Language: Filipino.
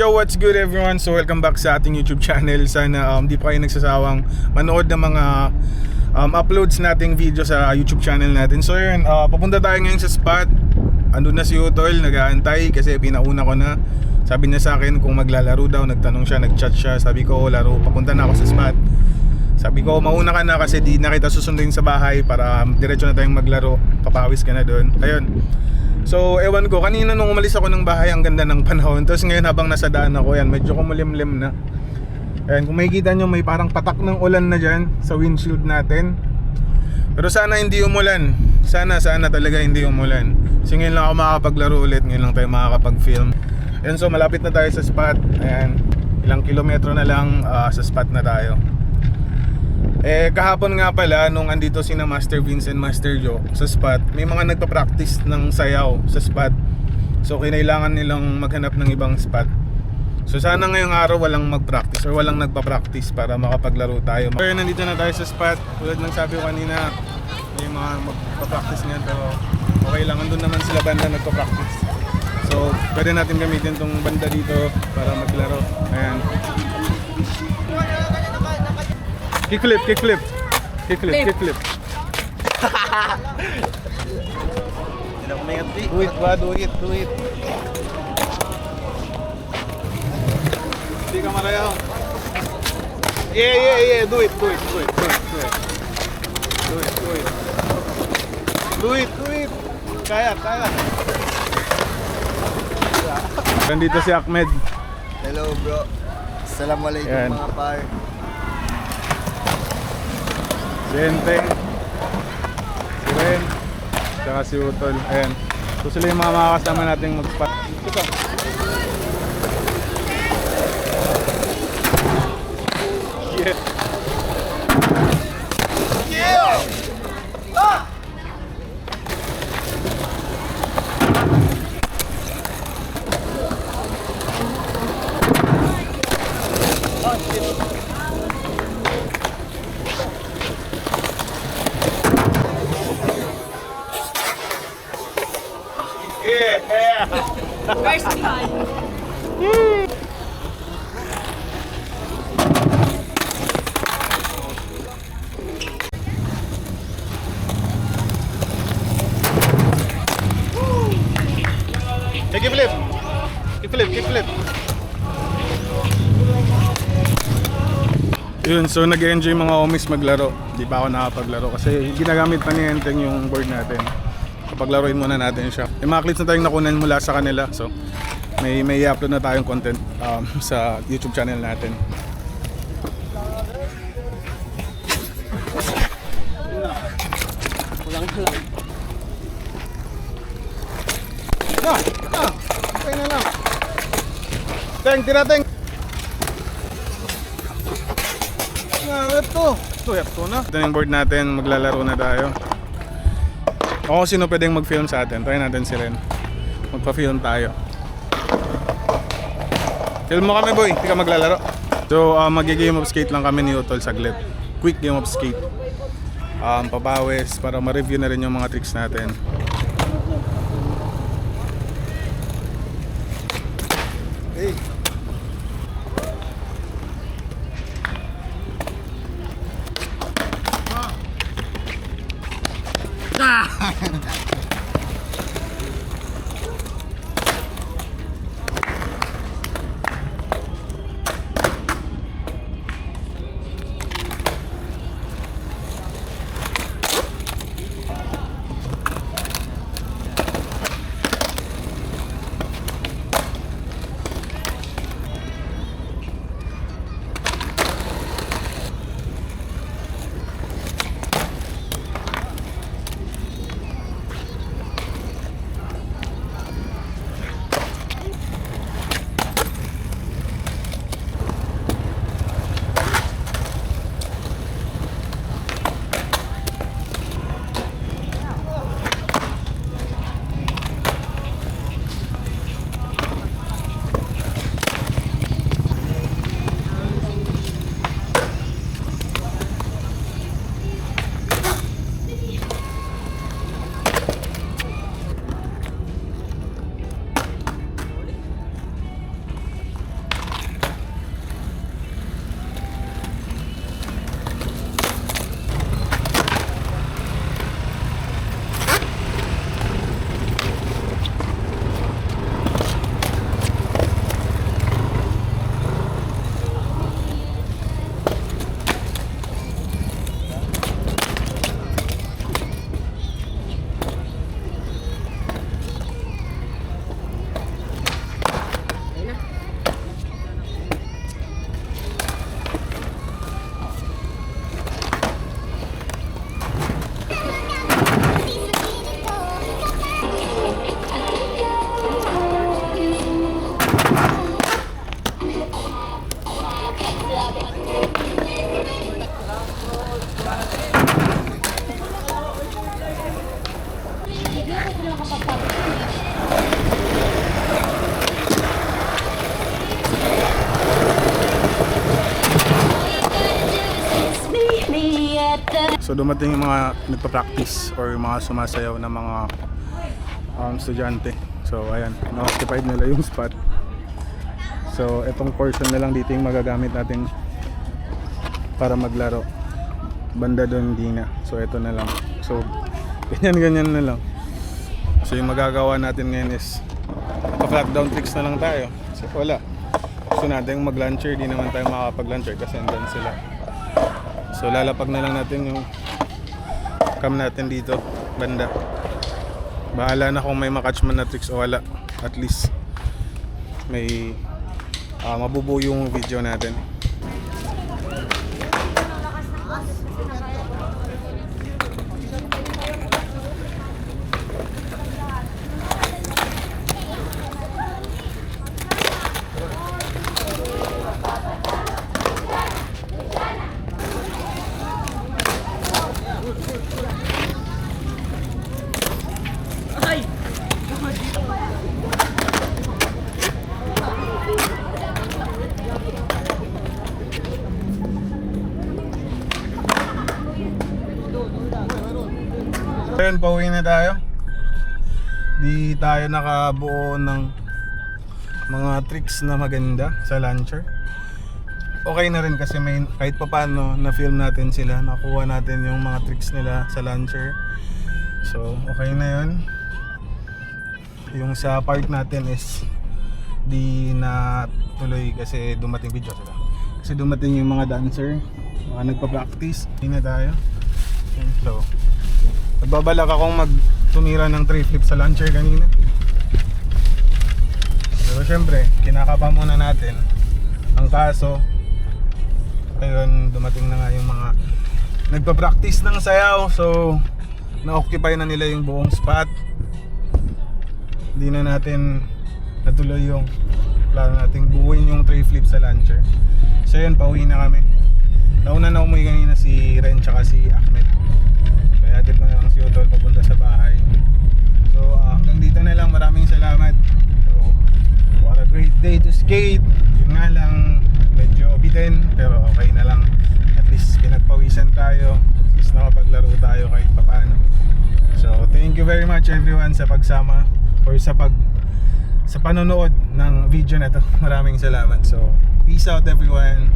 Yo, what's good everyone? So welcome back sa ating YouTube channel. Sana um, di pa kayo nagsasawang manood ng mga um, uploads nating video sa YouTube channel natin. So yun, uh, papunta tayo ngayon sa spot. Andun na si Utol, nag-aantay kasi pinauna ko na. Sabi niya sa akin kung maglalaro daw, nagtanong siya, nag-chat siya. Sabi ko, laro, papunta na ako sa spot. Sabi ko, mauna ka na kasi di na kita susunduin sa bahay para um, diretso na tayong maglaro. Papawis ka na doon. Ayun. So, ewan ko, kanina nung umalis ako ng bahay, ang ganda ng panahon. Tapos ngayon habang nasa daan ako, yan, medyo kumulimlim na. Ayan, kung makikita nyo, may parang patak ng ulan na dyan sa windshield natin. Pero sana hindi umulan. Sana, sana talaga hindi umulan. Kasi ngayon lang ako makakapaglaro ulit. Ngayon lang tayo makakapag-film. Ayan, so malapit na tayo sa spot. Ayan, ilang kilometro na lang ah, sa spot na tayo. Eh kahapon nga pala nung andito sina Master Vince and Master Joe sa spot, may mga nagpa-practice ng sayaw sa spot. So kinailangan nilang maghanap ng ibang spot. So sana ngayong araw walang mag-practice or walang nagpa-practice para makapaglaro tayo. Pero nandito na tayo sa spot. Tulad ng sabi ko kanina, may mga magpa-practice niyan pero okay lang. Andun naman sila banda nagpa-practice. So pwede natin gamitin tong banda dito para maglaro. Ayan. Kickflip, kickflip. Kickflip, Flip. kickflip. Do it, ba? Do it, do it. Hindi ka marayaw. Yeah, yeah, yeah. Do it, do it, do it, do it, do it. Do it, do it. Do it, do it. Kaya, kaya. Nandito si Ahmed. Hello bro. Assalamualaikum Yan. mga par. Si Enteng. Si Ren. Tsaka si Utol. Ayan. So sila yung mga makakasama nating mag-spot. Ito. First try. Hey, kick-flip. Kick-flip, kick-flip. Yun, so nag-enjoy mga homies maglaro. Di pa ako nakapaglaro kasi ginagamit pa ni Enteng yung board natin. Paglaruin muna natin siya. Yung mga clips na tayong nakunan mula sa kanila. So, may may i-upload na tayong content um, sa YouTube channel natin. Na, na, okay na lang. Teng, tira teng. Na, ito. Ito, ito na. Ito yung board natin, maglalaro na tayo. O sino pwedeng mag-film sa atin, try natin si Ren. Magpa-film tayo. Film mo kami boy, hindi ka maglalaro. So ah, uh, magigame of skate lang kami ni Utol saglit. Quick game of skate. Um, pabawis para ma-review na rin yung mga tricks natin. Hey. Ah! So dumating yung mga nagpa-practice or yung mga sumasayaw na mga um, estudyante. So ayan, na-occupied nila yung spot. So itong portion na lang dito yung magagamit natin para maglaro. Banda doon hindi na. So ito na lang. So ganyan-ganyan na lang. So yung magagawa natin ngayon is pa-flat down tricks na lang tayo. Kasi wala. Gusto natin mag-luncher, di naman tayo makakapag-luncher kasi andyan sila. So lalapag na lang natin yung cam natin dito, banda. Bahala na kung may makatch man na tricks o wala. At least may ah, mabubuo yung video natin. Ayun, pauwi na tayo. Di tayo nakabuo ng mga tricks na maganda sa launcher. Okay na rin kasi may kahit pa paano na film natin sila, nakuha natin yung mga tricks nila sa launcher. So, okay na yun. Yung sa park natin is di na tuloy kasi dumating video sila. Kasi dumating yung mga dancer, mga nagpa-practice. Hindi na tayo. So, Nagbabalak akong magtumira ng 3 flip sa launcher kanina. Pero syempre, kinakaba muna natin. Ang kaso, ayun, dumating na nga yung mga nagpa-practice ng sayaw. So, na-occupy na nila yung buong spot. Hindi na natin natuloy yung plano nating buuin yung 3 flip sa launcher. So yun, pauwi na kami. Nauna na umuwi kanina si Ren tsaka si Ahmed. Kaya hatid ko na lang si Utol papunta sa bahay. So ah, hanggang dito na lang. Maraming salamat. So, what a great day to skate. Yun nga lang, medyo bitin. Pero okay na lang. At least pinagpawisan tayo. At least nakapaglaro tayo kahit papaano. So thank you very much everyone sa pagsama or sa pag sa panonood ng video na to. Maraming salamat. So peace out everyone.